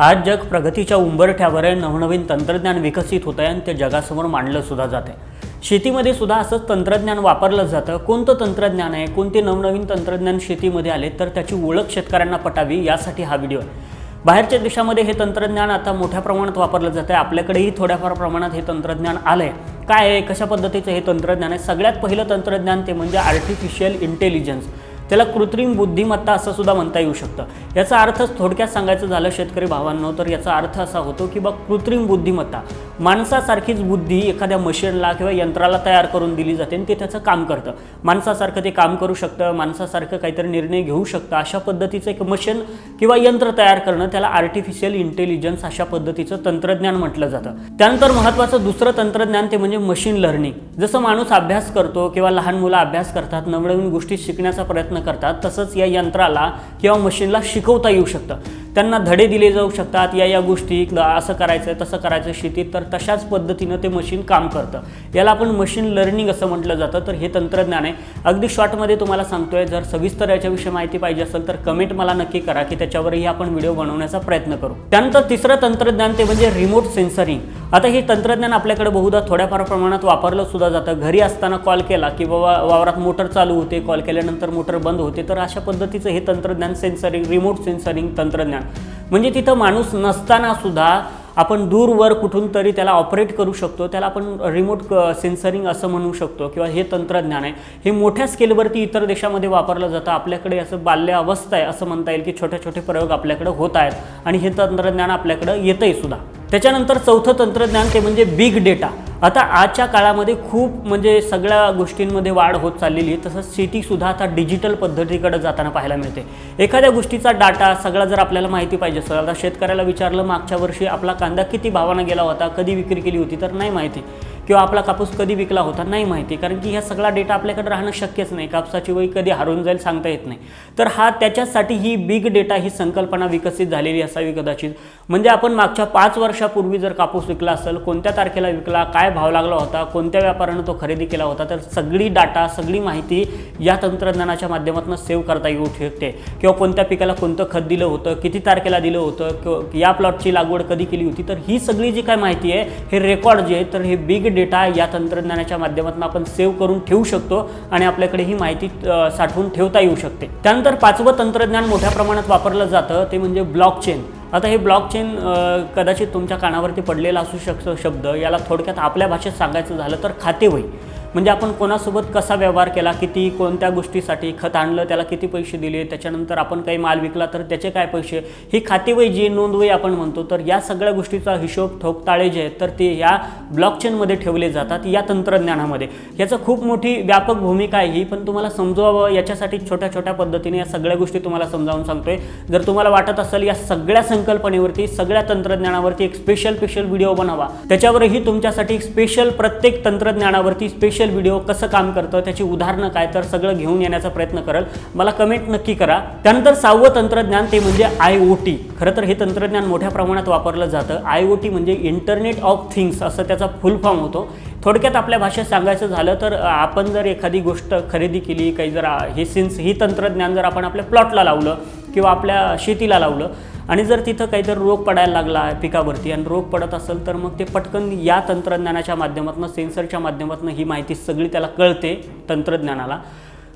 आज जग प्रगतीच्या उंबरठ्यावर आहे नवनवीन तंत्रज्ञान विकसित होत आहे आणि ते जगासमोर मांडलं सुद्धा जात आहे शेतीमध्ये सुद्धा असंच तंत्रज्ञान वापरलं जातं. कोणतं तंत्रज्ञान आहे? कोणते नवनवीन तंत्रज्ञान शेतीमध्ये आले तर त्याची ओळख शेतकऱ्यांना पटावी यासाठी हा व्हिडिओ आहे. बाहेरच्या देशामध्ये हे तंत्रज्ञान आता मोठ्या प्रमाणात वापरलं जातं आहे आपल्याकडेही थोड्याफार प्रमाणात हे तंत्रज्ञान आलं आहे काय आहे? कशा पद्धतीचं हे तंत्रज्ञान आहे? सगळ्यात पहिलं तंत्रज्ञान ते म्हणजे आर्टिफिशियल इंटेलिजन्स त्याला कृत्रिम बुद्धिमत्ता असं सुद्धा म्हणता येऊ शकतं. याचा अर्थ थोडक्यात सांगायचं झालं शेतकरी भावांनो तर याचा अर्थ असा होतो की बा कृत्रिम बुद्धिमत्ता. माणसासारखीच बुद्धी एखाद्या मशीनला किंवा यंत्राला तयार करून दिली जाते आणि ते त्याचं काम करतं. माणसासारखं ते काम करू शकतं माणसासारखं काहीतरी निर्णय घेऊ शकतं. अशा पद्धतीचं एक मशीन किंवा यंत्र तयार करणं त्याला आर्टिफिशियल इंटेलिजन्स अशा पद्धतीचं तंत्रज्ञान म्हटलं जातं. त्यानंतर महत्त्वाचं दुसरं तंत्रज्ञान ते म्हणजे मशीन लर्निंग जसं माणूस अभ्यास करतो किंवा लहान मुलं अभ्यास करतात नवनवीन गोष्टी शिकण्याचा प्रयत्न करतात तसंच या यंत्राला किंवा मशीनला शिकवता येऊ शकतं. त्यांना धडे दिले जाऊ शकतात या या गोष्टी असं करायचं तसं करायचं शेतीत तर तशाच पद्धतीनं ते मशीन काम करतं. याला आपण मशीन लर्निंग असं म्हटलं जातं तर हे तंत्रज्ञान आहे. अगदी शॉर्टमध्ये तुम्हाला सांगतोय जर सविस्तर याच्याविषयी माहिती पाहिजे असेल तर कमेंट मला नक्की करा की त्याच्यावरही आपण व्हिडिओ बनवण्याचा प्रयत्न करू. त्यानंतर तिसरं तंत्रज्ञान ते म्हणजे रिमोट सेन्सरिंग आता हे तंत्रज्ञान आपल्याकडे बहुधा थोड्याफार प्रमाणात वापरलं सुद्धा जातं. घरी असताना कॉल केला की बाबा वावरात मोटर चालू होते कॉल केल्यानंतर मोटर बंद होते. तर अशा पद्धतीचं हे तंत्रज्ञान सेन्सरिंग रिमोट सेन्सरिंग तंत्रज्ञान. म्हणजे तिथं माणूस नसताना सुद्धा आपण दूरवर कुठून तरी त्याला ऑपरेट करू शकतो. त्याला आपण रिमोट सेन्सरिंग असं म्हणू शकतो किंवा हे तंत्रज्ञान आहे. हे मोठ्या स्केलवरती इतर देशामध्ये वापरलं जातं. आपल्याकडे असं बाल्य अवस्था आहे असं म्हणता येईल की छोटे छोटे प्रयोग आपल्याकडे होत आहेत. आणि हे तंत्रज्ञान आपल्याकडं येतंही सुद्धा. त्याच्यानंतर चौथं तंत्रज्ञान ते म्हणजे बिग डेटा आता आजच्या काळामध्ये खूप म्हणजे सगळ्या गोष्टींमध्ये वाढ होत चाललेली आहे. तसंच शेतीसुद्धा आता डिजिटल पद्धतीकडे जाताना पाहायला मिळते. एखाद्या गोष्टीचा डाटा सगळा जर आपल्याला माहिती पाहिजे असेल आता शेतकऱ्याला विचारलं मागच्या वर्षी आपला कांदा किती भावानं गेला होता कधी विक्री केली होती तर नाही माहिती. किंवा आपला कापूस कधी विकला होता नाही माहिती. कारण की ह्या सगळा डेटा आपल्याकडे राहणं शक्यच नाही. कापसाची वही कधी हरून जाईल सांगता येत नाही. तर हा त्याच्यासाठी ही बिग डेटा ही संकल्पना विकसित झालेली असावी कदाचित. म्हणजे आपण मागच्या पाच वर्षापूर्वी जर कापूस विकला असेल कोणत्या तारखेला विकला काय भाव लागला होता कोणत्या व्यापारानं तो खरेदी केला होता तर सगळी डाटा सगळी माहिती या तंत्रज्ञानाच्या माध्यमातून सेव्ह करता येऊ शकते. किंवा कोणत्या पिकाला कोणतं खत दिलं होतं किती तारखेला दिलं होतं किंवा या प्लॉटची लागवड कधी केली होती तर ही सगळी जी काय माहिती आहे हे रेकॉर्ड जे आहे तर हे बिग डेटा या तंत्रज्ञानाच्या माध्यमातून आपण सेव्ह करून ठेवू शकतो आणि आपल्याकडे ही माहिती साठवून ठेवता येऊ शकते. त्यानंतर पाचवं तंत्रज्ञान मोठ्या प्रमाणात वापरलं जातं ते म्हणजे ब्लॉकचेन आता हे ब्लॉकचेन कदाचित तुमच्या कानावरती पडलेला असू शकतो शब्द याला थोडक्यात आपल्या भाषेत सांगायचं झालं तर खातेवही म्हणजे आपण कोणासोबत कसा व्यवहार केला किती कोणत्या गोष्टीसाठी खत आणलं त्याला किती पैसे दिले त्याच्यानंतर आपण काही माल विकला तर त्याचे काय पैसे? ही खातेवही जी नोंदवही आपण म्हणतो तर या सगळ्या गोष्टीचा हिशोब ठोकताळे जे आहेत तर ते या ब्लॉकचेनमध्ये ठेवले जातात या तंत्रज्ञानामध्ये. याचं खूप मोठी व्यापक भूमिका आहे ही पण तुम्हाला समजवावं याच्यासाठी छोट्या छोट्या पद्धतीने या सगळ्या गोष्टी तुम्हाला समजावून सांगतोय. जर तुम्हाला वाटत असेल या सगळ्या संकल्पनेवरती सगळ्या तंत्रज्ञानावरती एक स्पेशल स्पेशल व्हिडिओ बनावा. त्याच्यावरही तुमच्यासाठी स्पेशल प्रत्येक तंत्रज्ञानावरती स्पेशल व्हिडिओ कसं काम करतं त्याची उदाहरणं काय तर सगळं घेऊन येण्याचा प्रयत्न करेल. मला कमेंट नक्की करा. त्यानंतर सहावं तंत्रज्ञान ते म्हणजे आय ओ टी खरं तर हे तंत्रज्ञान मोठ्या प्रमाणात वापरलं जातं. आय ओ टी म्हणजे इंटरनेट ऑफ थिंग्स असं त्याचा फुल फॉर्म होतो. थोडक्यात आपल्या भाषेत सांगायचं झालं तर आपण जर एखादी गोष्ट खरेदी केली काही जर हे सिन्स ही तंत्रज्ञान जर आपण आपल्या प्लॉटला लावलं किंवा आपल्या शेतीला लावलं आणि जर तिथं काहीतरी रोग पडायला लागला पिकावरती आणि रोग पडत असेल तर मग ते पटकन या तंत्रज्ञानाच्या माध्यमातून सेन्सरच्या माध्यमातून ही माहिती सगळी त्याला कळते तंत्रज्ञानाला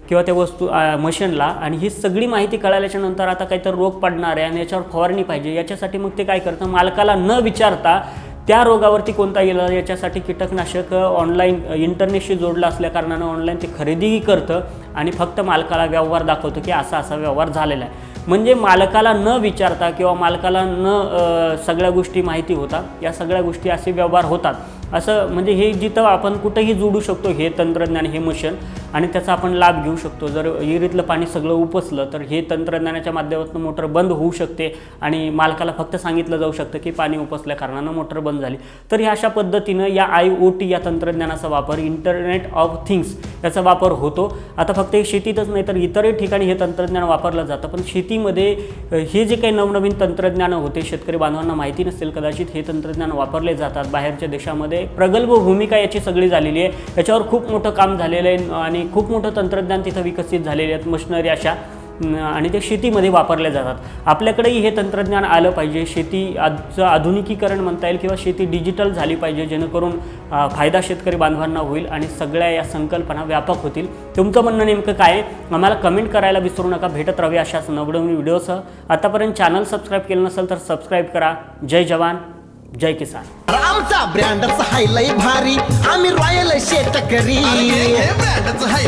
किंवा त्या वस्तू मशीनला. आणि ही सगळी माहिती कळाल्याच्या नंतर आता काहीतरी रोग पडणार आहे आणि याच्यावर फवारणी पाहिजे. याच्यासाठी मग ते काय करतं? मालकाला न विचारता त्या रोगावरती कोणता इलाज याच्यासाठी कीटकनाशक ऑनलाईन इंटरनेटशी जोडलं असल्याकारणानं ऑनलाईन ते खरेदीही करतं आणि फक्त मालकाला व्यवहार दाखवतं की असा असा व्यवहार झालेला आहे. म्हणजे मालकाला न विचारता किंवा मालकाला न सगळ्या गोष्टी माहिती होतात या सगळ्या गोष्टी असे व्यवहार होतात. असं म्हणजे हे जिथं आपण कुठंही जोडू शकतो हे तंत्रज्ञान हे मशन. आणि त्याचा आपण लाभ घेऊ शकतो. जर विहिरीतलं पाणी सगळं उपसलं तर हे तंत्रज्ञानाच्या माध्यमातून मोटर बंद होऊ शकते आणि मालकाला फक्त सांगितलं जाऊ शकतं की पाणी उपसल्या कारणानं मोटर बंद झाली. तर ह्या अशा पद्धतीनं या आय ओ टी या तंत्रज्ञानाचा वापर इंटरनेट ऑफ थिंग्स याचा वापर होतो. आता फक्त हे शेतीतच नाही तर इतरही ठिकाणी हे तंत्रज्ञान वापरलं जातं. पण शेतीमध्ये हे जे काही नवनवीन तंत्रज्ञानं होते शेतकरी बांधवांना माहिती नसेल कदाचित हे तंत्रज्ञान वापरले जातात. बाहेरच्या देशामध्ये प्रगल्भ भूमिका याची सगळी झालेली आहे. याच्यावर खूप मोठं काम झालेलं आहे आणि खूप मोठं तंत्रज्ञान तिथं विकसित झालेले आहेत मशिनरी अशा आणि ते शेतीमध्ये वापरल्या जातात. आपल्याकडेही हे तंत्रज्ञान आलं पाहिजे. शेती आजचं आधुनिकीकरण म्हणता येईल किंवा शेती डिजिटल झाली पाहिजे जेणेकरून फायदा शेतकरी बांधवांना होईल आणि सगळ्या या संकल्पना व्यापक होतील. तुमचं म्हणणं नेमकं काय आम्हाला कमेंट करायला विसरू नका. भेटत राहूया अशाच नवनवीन व्हिडिओसह आतापर्यंत चॅनल सबस्क्राईब केलं नसेल तर सबस्क्राईब करा. जय जवान. जय किसान. आमचा ब्रँडच हायलय भारी. आम्ही रॉयल शेतकरी. ब्रँडच हाय.